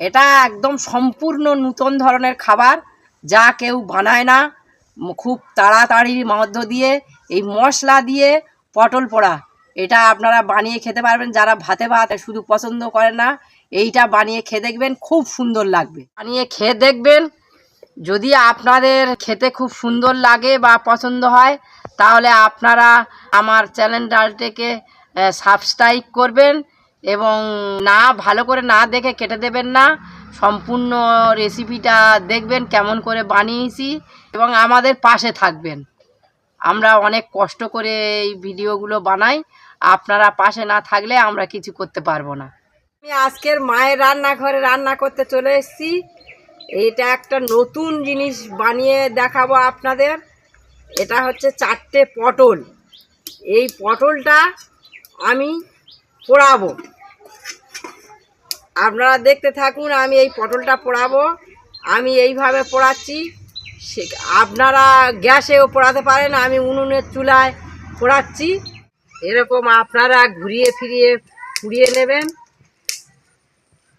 এটা একদম সম্পূর্ণ নূতন ধরনের খাবার, যা কেউ বানায় না। খুব তাড়াতাড়ির মধ্য দিয়ে এই মশলা দিয়ে পটল পোড়া। এটা আপনারা বানিয়ে খেতে পারবেন, যারা ভাতে ভাত শুধু পছন্দ করে না, এইটা বানিয়ে খেয়ে দেখবেন, খুব সুন্দর লাগবে। বানিয়ে খেয়ে দেখবেন, যদি আপনাদের খেতে খুব সুন্দর লাগে বা পছন্দ হয়, তাহলে আপনারা আমার চ্যানেলটাকে সাবস্ক্রাইব করবেন। এবং না ভালো করে না দেখে কেটে দেবেন না। সম্পূর্ণ রেসিপিটা দেখবেন কেমন করে বানিয়েছি এবং আমাদের পাশে থাকবেন। আমরা অনেক কষ্ট করে এই ভিডিওগুলো বানাই। আপনারা পাশে না থাকলে আমরা কিছু করতে পারব না। আমি আজকের মায়ের রান্নাঘরে রান্না করতে চলে এসেছি। এটা একটা নতুন জিনিস বানিয়ে দেখাবো আপনাদের। এটা হচ্ছে চারটে পটল। এই পটলটা আমি পোড়াবো। আপনারা দেখতে থাকুন, আমি এই পটলটা পোড়াবো। আমি এইভাবে পোড়াচ্ছি। সে আপনারা গ্যাসেও পোড়াতে পারেন, আমি উনুনের চুলায় পোড়াচ্ছি। এরকম আপনারা ঘুরিয়ে ফিরিয়ে পুড়িয়ে নেবেন।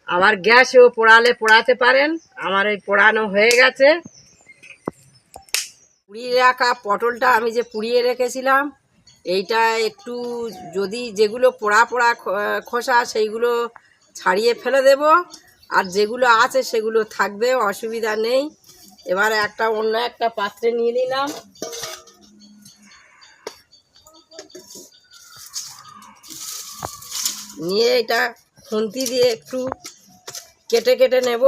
আবার গ্যাসেও পোড়ালে পোড়াতে পারেন। আমার এই পোড়ানো হয়ে গেছে। পুড়িয়ে রাখা পটলটা আমি যে পুড়িয়ে রেখেছিলাম, এইটা একটু যদি যেগুলো পোড়া পোড়া খোসা, সেইগুলো ছাড়িয়ে ফেলে দেব। আর যেগুলো আছে সেগুলো থাকবে, অসুবিধা নেই। এবার একটা অন্য একটা পাত্রে নিয়ে নিলাম। নিয়ে এটা খুন্তি দিয়ে একটু কেটে কেটে নেব।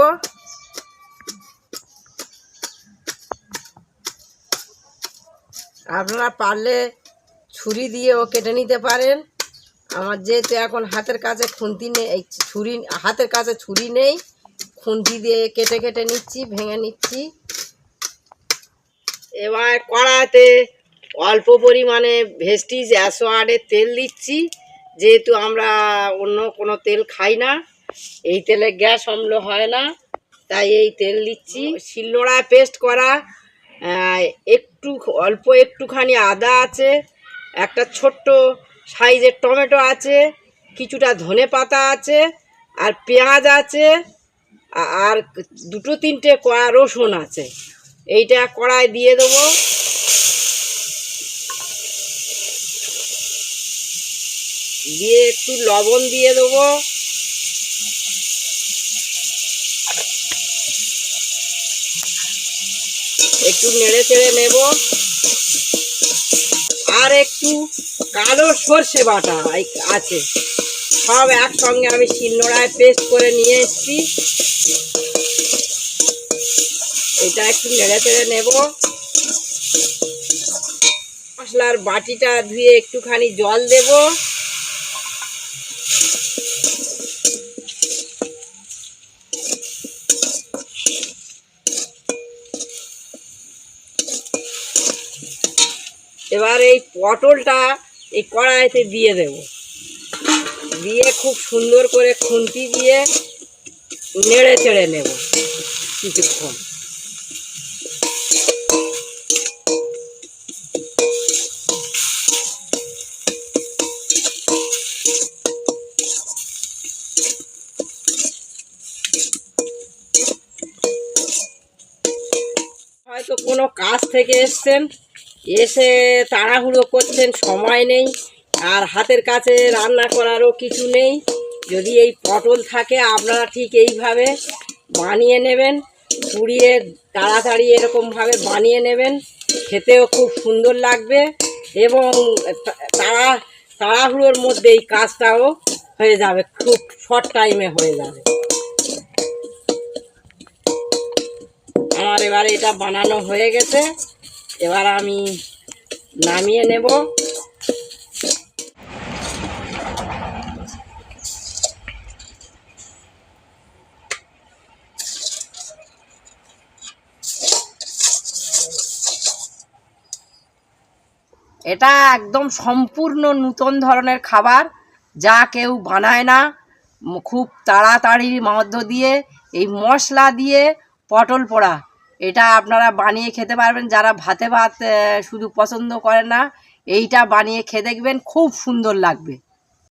আপনারা পারলে ছুরি দিয়েও কেটে নিতে পারেন। আমার যেহেতু এখন হাতের কাছে খুন্তি নেই, এই ছুরি, হাতের কাছে ছুরি নেই, খুন্তি দিয়ে কেটে কেটে নিচ্ছি, ভেঙে নিচ্ছি। এবার কড়াতে অল্প পরিমাণে ভেস্টিজ অ্যাসোয়ার্ডের তেল দিচ্ছি, যেহেতু আমরা অন্য কোনো তেল খাই না, এই তেলে গ্যাস অম্ল হয় না, তাই এই তেল দিচ্ছি। শিলনোড়ায় পেস্ট করা একটু, অল্প একটুখানি আদা আছে, একটা ছোট্ট সাইজের টমেটো আছে, কিছুটা ধনে পাতা আছে, আর পেঁয়াজ আছে আর দুটো তিনটে কড়া রসুন আছে। এইটা কড়ায় দিয়ে দেবো। দিয়ে একটু লবণ দিয়ে দেবো। একটু নেড়ে চেড়ে নেব। আর একটু কালো সর্ষে বাটা আছে। সব একসঙ্গে আমি শিলনোড়ায় পেস্ট করে নিয়ে এসছি। এটা একটু নেড়ে চেড়ে নেব। মশলার বাটিটা ধুয়ে একটুখানি জল দেব। এবার এই পটলটা এই কড়াইতে দিয়ে দেব। দিয়ে খুব সুন্দর করে খুন্তি দিয়ে নেড়ে চেড়ে নেব কিছুক্ষণ। হয়তো কোনো কাজ থেকে এসছেন। এসে তাড়াহুড়ো করছেন, সময় নেই। আর হাতের কাছে রান্না করারও কিছু নেই। যদি এই পটল থাকে, আপনারা ঠিক এইভাবে বানিয়ে নেবেন। পুড়িয়ে তাড়াতাড়ি এরকমভাবে বানিয়ে নেবেন। খেতেও খুব সুন্দর লাগবে এবং তাড়া, তাড়াহুড়োর মধ্যে এই কাজটাও হয়ে যাবে, খুব শর্ট টাইমে হয়ে যাবে। আমার এবার এটা বানানো হয়ে গেছে। এবার আমি নামিয়ে নেব। এটা একদম সম্পূর্ণ নূতন ধরনের খাবার, যা কেউ বানায় না। খুব তাড়াতাড়ির মধ্য দিয়ে এই মশলা দিয়ে পটল পোড়া। এটা আপনারা বানিয়ে খেতে পারবেন। যারা ভাতে ভাত শুধু পছন্দ করে না, এইটা বানিয়ে খেয়ে দেখবেন, খুব সুন্দর লাগবে।